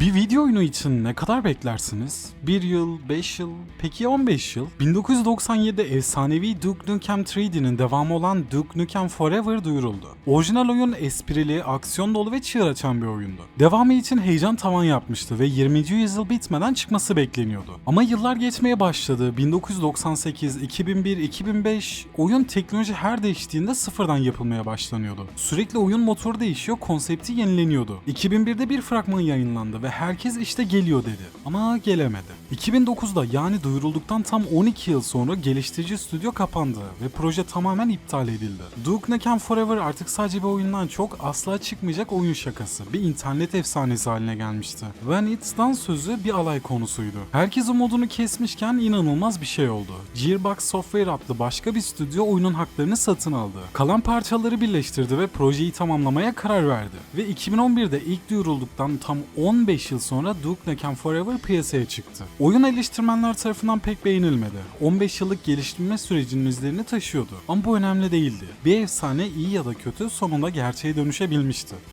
Bir video oyunu için ne kadar beklersiniz? 1 yıl, 5 yıl, peki ya 15 yıl? 1997'de efsanevi Duke Nukem 3D'nin devamı olan Duke Nukem Forever duyuruldu. Orijinal oyun esprili, aksiyon dolu ve çığır açan bir oyundu. Devamı için heyecan tavan yapmıştı ve 20. yüzyıl bitmeden çıkması bekleniyordu. Ama yıllar geçmeye başladı. 1998, 2001, 2005 oyun teknoloji her değiştiğinde sıfırdan yapılmaya başlanıyordu. Sürekli oyun motoru değişiyor, konsepti yenileniyordu. 2001'de bir fragman yayınlandı ve herkes işte geliyor dedi. Ama gelemedi. 2009'da yani duyurulduktan tam 12 yıl sonra geliştirici stüdyo kapandı ve proje tamamen iptal edildi. Duke Nukem Forever artık sadece bir oyundan çok asla çıkmayacak oyun şakası, bir internet efsanesi haline gelmişti. When It's sözü bir alay konusuydu. Herkes o modunu kesmişken inanılmaz bir şey oldu. Gearbox Software adlı başka bir stüdyo oyunun haklarını satın aldı. Kalan parçaları birleştirdi ve projeyi tamamlamaya karar verdi. Ve 2011'de ilk duyurulduktan tam 15 yıl sonra Duke Nukem Forever piyasaya çıktı. Oyun eleştirmenler tarafından pek beğenilmedi. 15 yıllık geliştirme sürecinin izlerini taşıyordu. Ama bu önemli değildi. Bir efsane iyi ya da kötü sonunda gerçeğe dönüşebilmişti.